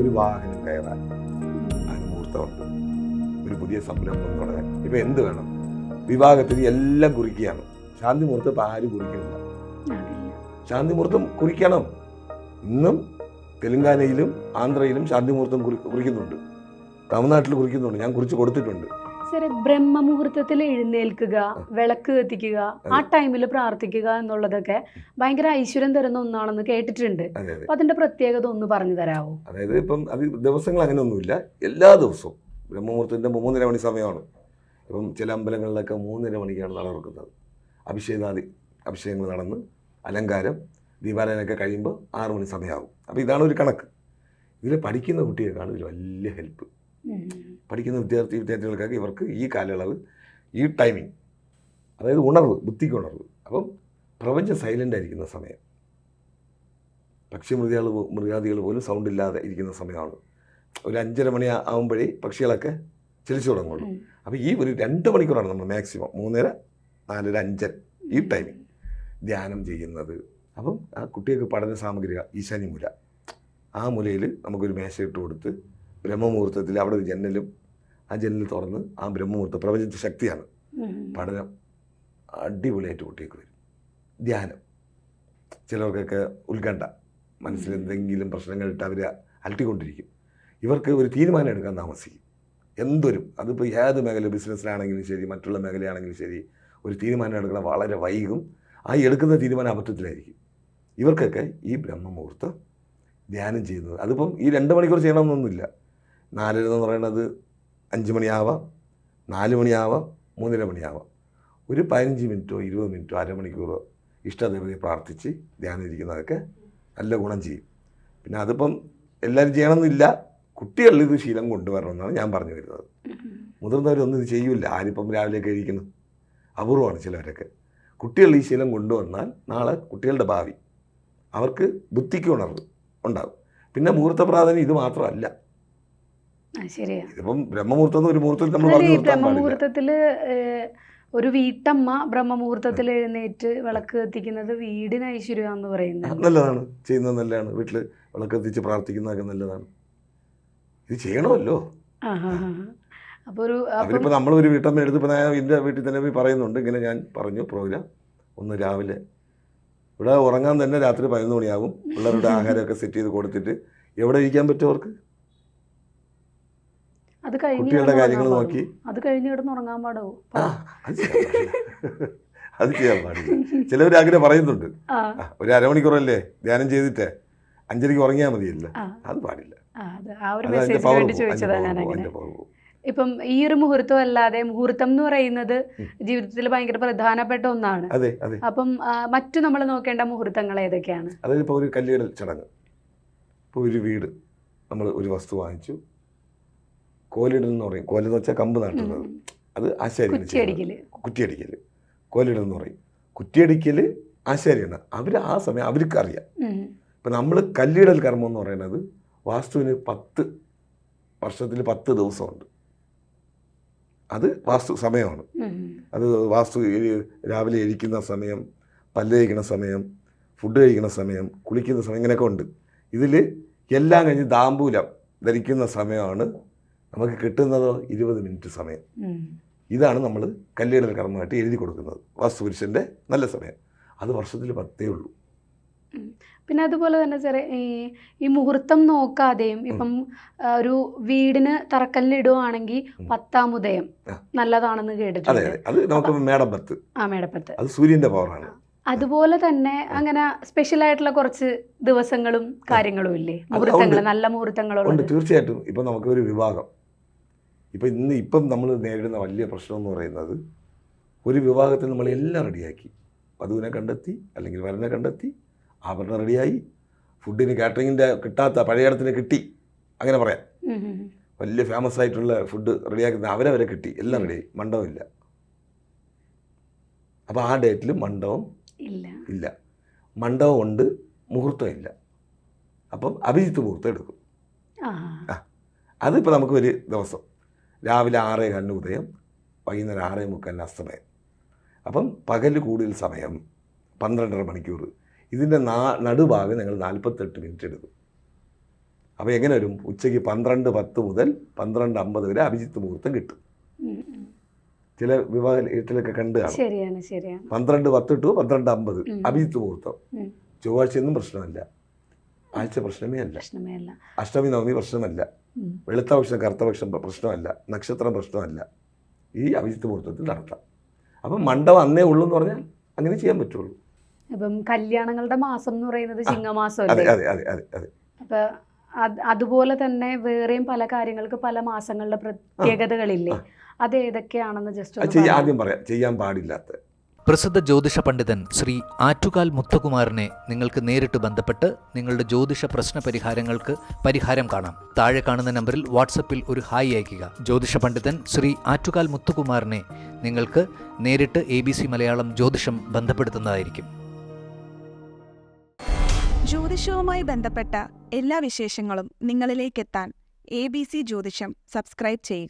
ഒരു വാഹനം കയറാൻ അതിന് ഒരു പുതിയ സംരംഭം തുടങ്ങാൻ. ഇപ്പൊ എന്ത് വേണം? വിവാഹത്തിന് എല്ലാം കുറിക്കുകയാണ്. ശാന്തി മുഹൂർത്തം ഇപ്പൊ ആരും കുറിക്കുന്നില്ല. ശാന്തി മുഹൂർത്തം കുറിക്കണം. ഇന്നും തെലുങ്കാനയിലും ആന്ധ്രയിലും ശാന്തി മുഹൂർത്തം കുറി- കുറിക്കുന്നുണ്ട്. തമിഴ്നാട്ടിൽ കുറിക്കുന്നുണ്ട്. ഞാൻ കുറിച്ച് കൊടുത്തിട്ടുണ്ട്. സാറേ ബ്രഹ്മമുഹൂർത്തത്തിൽ എഴുന്നേൽക്കുക വിളക്ക് കത്തിക്കുക ആ ടൈമിൽ പ്രാർത്ഥിക്കുക എന്നുള്ളതൊക്കെ ഭയങ്കര ഐശ്വര്യം തരുന്ന ഒന്നാണെന്ന് കേട്ടിട്ടുണ്ട്. അപ്പൊ അതിന്റെ പ്രത്യേകത ഒന്ന് പറഞ്ഞു തരാമോ അതായത് ഇപ്പം അത് ദിവസങ്ങൾ അങ്ങനെയൊന്നുമില്ല. എല്ലാ ദിവസവും ബ്രഹ്മമുഹൂർത്തത്തിന്റെ മൂന്നര മണി സമയമാണ്. ഇപ്പം ചില അമ്പലങ്ങളിലൊക്കെ മൂന്നര മണിക്കാണ് നട തുറക്കുന്നത്. അഭിഷേകാദി അഭിഷേകങ്ങൾ നടന്ന് അലങ്കാരം ദീപാരാധനയൊക്കെ കഴിയുമ്പോൾ ആറ് മണി സമയമാകും. അപ്പോൾ ഇതാണ് ഒരു കണക്ക്. ഇതിൽ പഠിക്കുന്ന കുട്ടികൾക്കാണ് ഇതിൽ വലിയ ഹെൽപ്പ്. പഠിക്കുന്ന വിദ്യാർത്ഥി വിദ്യാർത്ഥികൾക്കൊക്കെ ഇവർക്ക് ഈ കാലയളവ് ഈ ടൈമിങ് അതായത് ഉണർവ് ബുദ്ധിക്ക് ഉണർവ്. അപ്പം പ്രപഞ്ചം സൈലന്റ് ആയിരിക്കുന്ന സമയം. പക്ഷി മൃഗാൾ മൃഗാദികൾ പോലും സൗണ്ട് ഇല്ലാതെ ഇരിക്കുന്ന സമയമാണ്. ഒരു അഞ്ചര മണി ആകുമ്പോഴേ പക്ഷികളൊക്കെ ചലിച്ചു തുടങ്ങുള്ളൂ. അപ്പോൾ ഈ ഒരു രണ്ട് മണിക്കൂറാണ് നമ്മൾ മാക്സിമം മൂന്നര നാലര അഞ്ചര ഈ ടൈമിങ് ധ്യാനം ചെയ്യുന്നത്. അപ്പം ആ കുട്ടികൾക്ക് പഠന സാമഗ്രിക ഈശാനി മുല. ആ മുലയിൽ നമുക്കൊരു മേശ ഇട്ട് കൊടുത്ത് ബ്രഹ്മമുഹൂർത്തത്തിൽ അവിടെ ഒരു ജനലും ആ ജനൽ തുറന്ന് ആ ബ്രഹ്മമുഹൂർത്തം പ്രപഞ്ചത്തെ ശക്തിയാണ്. പഠനം അടിപൊളിയായിട്ട് കുട്ടികൾക്ക് വരും. ധ്യാനം. ചിലർക്കൊക്കെ ഉത്കണ്ഠ. മനസ്സിൽ എന്തെങ്കിലും പ്രശ്നങ്ങൾ പ്രശ്നങ്ങളിട്ട് അവർ അലട്ടിക്കൊണ്ടിരിക്കും. ഇവർക്ക് ഒരു തീരുമാനം എടുക്കാൻ താമസിക്കും. എന്തൊരു അതിപ്പോൾ ഏത് മേഖല ബിസിനസ്സിലാണെങ്കിലും ശരി മറ്റുള്ള മേഖലയാണെങ്കിലും ശരി ഒരു തീരുമാനം എടുക്കണം വളരെ വൈകും. ആ എടുക്കുന്ന തീരുമാനം അബദ്ധത്തിലായിരിക്കും. ഇവർക്കൊക്കെ ഈ ബ്രഹ്മമുഹൂർത്തം ധ്യാനം ചെയ്യുന്നത്. അതിപ്പം ഈ രണ്ട് മണിക്കൂർ ചെയ്യണമെന്നൊന്നുമില്ല. നാലര എന്ന് പറയുന്നത് അഞ്ച് മണിയാവാം നാല് മണിയാവാം മൂന്നര മണിയാവാം. ഒരു പതിനഞ്ച് മിനിറ്റോ ഇരുപത് മിനിറ്റോ അരമണിക്കൂറോ ഇഷ്ടദേവതയെ പ്രാർത്ഥിച്ച് ധ്യാനം ഇരിക്കുന്നതൊക്കെ നല്ല ഗുണം ചെയ്യും. പിന്നെ അതിപ്പം എല്ലാവരും ചെയ്യണമെന്നില്ല. കുട്ടികളിൽ ഇത് ശീലം കൊണ്ടുവരണമെന്നാണ് ഞാൻ പറഞ്ഞു വരുന്നത്. മുതിർന്നവരൊന്നും ഇത് ചെയ്യില്ല. ആരിപ്പം രാവിലെ ഇരിക്കുന്നു അപൂർവമാണ് ചിലവരൊക്കെ. കുട്ടികളിൽ ഈ ശീലം കൊണ്ടുവന്നാൽ നാളെ കുട്ടികളുടെ ഭാവി അവർക്ക് ബുദ്ധിക്ക് ഉണർവ് ഉണ്ടാകും. പിന്നെ മുഹൂർത്ത പ്രാധാന്യം ഇത് മാത്രമല്ല. ഇതിപ്പം ബ്രഹ്മമുഹൂർത്തം എന്ന് ഒരു മുഹൂർത്തത്തിൽ നമ്മൾ ബ്രഹ്മമുഹൂർത്തത്തിൽ ഒരു വീട്ടമ്മ ബ്രഹ്മമുഹൂർത്തത്തിൽ എഴുന്നേറ്റ് വിളക്ക് കത്തിക്കുന്നത് വീടിന് ഐശ്വര്യമാന്ന് ആ, പറയുന്നത്. നല്ലതാണ്. ചെയ്യുന്നത് നല്ലതാണ്. വീട്ടിൽ വിളക്കെത്തിച്ച് പ്രാർത്ഥിക്കുന്നതൊക്കെ നല്ലതാണ്. ഇത് ചെയ്യണമല്ലോ. അപ്പൊ ഒരു നമ്മൾ നമ്മളൊരു വീട്ടമ്മ എടുത്ത് ഇപ്പോൾ ഞാൻ എന്റെ വീട്ടിൽ തന്നെ പോയി പറയുന്നുണ്ട്. ഇങ്ങനെ ഞാൻ പറഞ്ഞു പ്രോഗ്രാം. ഒന്ന് രാവിലെ. ഇവിടെ ഉറങ്ങാൻ തന്നെ രാത്രി പതിനൊന്ന് മണിയാകും പിള്ളേരുടെ ആഹാരമൊക്കെ സെറ്റ് ചെയ്ത് കൊടുത്തിട്ട് എവിടെ ഇരിക്കാൻ പറ്റും അവർക്ക്? അത് കഴിഞ്ഞ് കാര്യങ്ങൾ നോക്കി? അത് കഴിഞ്ഞ് കിടന്ന് ഉറങ്ങാൻ പാടോ അത് ചെയ്യാൻ പാടില്ല. ചിലവർ ആഗ്രഹം പറയുന്നുണ്ട്. ഒരു അരമണിക്കൂറല്ലേ? ധ്യാനം ചെയ്തിട്ട് അഞ്ചരയ്ക്ക് ഉറങ്ങിയാൽ മതിയല്ല. അത് പാടില്ല. ആ, ഒരു മെസ്സേജ് വേണ്ടി അങ്ങനെ ഇപ്പം ഈ ഒരു മുഹൂർത്തം അല്ലാതെ മുഹൂർത്തം എന്ന് പറയുന്നത് ജീവിതത്തിൽ ഭയങ്കര പ്രധാനപ്പെട്ട ഒന്നാണ്. അതെ അതെ. അപ്പം മറ്റു നമ്മൾ നോക്കേണ്ട മുഹൂർത്തങ്ങൾ ഏതൊക്കെയാണ്? അതായത് ഇപ്പോൾ ഒരു കല്യാണ ചടങ്ങ്. ഇപ്പോൾ ഒരു വീട് നമ്മൾ ഒരു വസ്തു വാങ്ങിച്ചു. കോലിടൽ എന്ന് പറയും. കോലെന്ന് വെച്ചാൽ കമ്പ് നാട്ടുന്നത്. അത് ആശാരി കുറ്റിയടിക്കൽ. കുറ്റിയടിക്കൽ കോലിടൽ എന്ന് പറയും. കുറ്റിയടിക്കൽ ആശാരിയാണ്. അവർ ആ സമയം അവർക്ക് അറിയാം. ഇപ്പം നമ്മൾ കല്ലിടൽ കർമ്മം എന്ന് പറയുന്നത് വാസ്തുവിന് പത്ത് വർഷത്തിൽ പത്ത് ദിവസമുണ്ട്. അത് വാസ്തു സമയമാണ്. അത് വാസ്തു രാവിലെ എഴിക്കുന്ന സമയം പല്ല് കഴിക്കുന്ന സമയം ഫുഡ് കഴിക്കുന്ന സമയം കുളിക്കുന്ന സമയം ഇങ്ങനെയൊക്കെ ഉണ്ട്. ഇതിൽ എല്ലാം കഴിഞ്ഞ് ദാമ്പൂലം ധരിക്കുന്ന സമയമാണ് നമുക്ക് കിട്ടുന്നതോ ഇരുപത് മിനിറ്റ് സമയം. ഇതാണ് നമ്മൾ കല്ലിടൽ കർമ്മമായിട്ട് എഴുതി കൊടുക്കുന്നത്. വാസ്തുപുരുഷന്റെ നല്ല സമയം. അത് വർഷത്തിൽ പത്തേ ഉള്ളൂ. പിന്നെ അതുപോലെ തന്നെ ചെറിയ ഈ മുഹൂർത്തം നോക്കാതെയും ഇപ്പം ഒരു വീടിന് തറക്കല്ലിടുവാണെങ്കിൽ. പത്താം ഉദയം നല്ലതാണെന്ന് കേട്ടിട്ടുണ്ട്. അതെ നമുക്ക് ആ മേടപ്പത്ത് അത് സൂര്യന്റെ പവറാണ് അതുപോലെ തന്നെ അങ്ങനെ സ്പെഷ്യൽ ആയിട്ടുള്ള കുറച്ച് ദിവസങ്ങളും കാര്യങ്ങളും ഇല്ലേ? മുഹൂർത്തങ്ങൾ. നല്ല മുഹൂർത്തങ്ങളുണ്ട് തീർച്ചയായിട്ടും. ഇപ്പൊ നമുക്ക് ഒരു വിവാഹം. ഇപ്പം ഇന്ന് ഇപ്പം നമ്മൾ നേരിടുന്ന വലിയ പ്രശ്നം എന്ന് പറയുന്നത് ഒരു വിവാഹത്തിൽ നമ്മൾ എല്ലാം റെഡിയാക്കി. വധുവിനെ കണ്ടെത്തി അല്ലെങ്കിൽ വരനെ കണ്ടെത്തി ആഭരണം റെഡിയായി ഫുഡിന് കാറ്ററിങ്ങിന്റെ കിട്ടാത്ത പഴയടത്തിന് കിട്ടി അങ്ങനെ പറയാം. വലിയ ഫേമസ് ആയിട്ടുള്ള ഫുഡ് റെഡിയാക്കുന്ന അവരെ വരെ കിട്ടി എല്ലാം റെഡിയായി മണ്ഡപമില്ല അപ്പോൾ ആ ഡേറ്റിൽ മണ്ഡപം ഇല്ല. ഇല്ല. മണ്ഡപം ഉണ്ട് മുഹൂർത്തം ഇല്ല. അപ്പം അഭിജിത്ത് മുഹൂർത്തം എടുക്കും. ആ. അതിപ്പോൾ നമുക്ക് ഒരു ദിവസം. രാവിലെ ആറേ കാലിന് ഉദയം വൈകുന്നേരം ആറേ മുക്കാലിന് അസ്തമയം അപ്പം പകൽ കൂടുതൽ സമയം പന്ത്രണ്ടര മണിക്കൂർ. ഇതിന്റെ നാ നടുഭാഗം ഞങ്ങൾ നാൽപ്പത്തെട്ട് മിനിറ്റ് എടുക്കും. അപ്പോൾ എങ്ങനെ വരും? ഉച്ചയ്ക്ക് പന്ത്രണ്ട് പത്ത് മുതൽ പന്ത്രണ്ട് അമ്പത് വരെ അഭിജിത്ത് മുഹൂർത്തം കിട്ടും. ചില വിവാഹ വീട്ടിലൊക്കെ കണ്ട് കാണും. പന്ത്രണ്ട് പത്ത് ടു പന്ത്രണ്ട് അമ്പത് അഭിജിത്ത് മുഹൂർത്തം. ചൊവ്വാഴ്ചയൊന്നും പ്രശ്നമല്ല. ആഴ്ച പ്രശ്നമേ അല്ല. അഷ്ടമി നവമി പ്രശ്നമല്ല. വെളുത്ത പക്ഷം കറുത്ത പക്ഷം പ്രശ്നമല്ല. നക്ഷത്രം പ്രശ്നമല്ല. ഈ അഭിജിത്ത് മുഹൂർത്തത്തിൽ നടത്താം. അപ്പം മണ്ഡപം അന്നേ ഉള്ളൂ എന്ന് പറഞ്ഞാൽ അങ്ങനെ ചെയ്യാൻ പറ്റുള്ളൂ. ഇപ്പം കല്യാണങ്ങളുടെ മാസം എന്ന് പറയുന്നത് ചിങ്ങമാസം അതെ അതെ അതെ അതെ അതെ. അപ്പൊ അതുപോലെ തന്നെ വേറെയും പല കാര്യങ്ങൾക്ക് പല മാസങ്ങളുടെ പ്രത്യേകതകളില്ലേ? അത് ഏതൊക്കെയാണെന്ന് ജസ്റ്റ് ആദ്യം പറയാം. ചെയ്യാൻ പാടില്ലാത്ത പ്രസിദ്ധ ജ്യോതിഷ പണ്ഡിതൻ ശ്രീ ആറ്റുകാൽ മുത്തകുമാരനെ നിങ്ങൾക്ക് നേരിട്ട് ബന്ധപ്പെട്ട് നിങ്ങളുടെ ജ്യോതിഷ പ്രശ്ന പരിഹാരങ്ങൾക്ക് പരിഹാരം കാണാം. താഴെ കാണുന്ന നമ്പറിൽ വാട്സപ്പിൽ ഒരു ഹായ് അയയ്ക്കുക. ജ്യോതിഷ പണ്ഡിതൻ ശ്രീ ആറ്റുകാൽ മുത്തുകുമാറിനെ നിങ്ങൾക്ക് നേരിട്ട് എ മലയാളം ജ്യോതിഷം ബന്ധപ്പെടുത്തുന്നതായിരിക്കും. ജ്യോതിഷവുമായി ബന്ധപ്പെട്ട എല്ലാ വിശേഷങ്ങളും നിങ്ങളിലേക്കെത്താൻ എ ബി സി ജ്യോതിഷം സബ്സ്ക്രൈബ് ചെയ്യുക.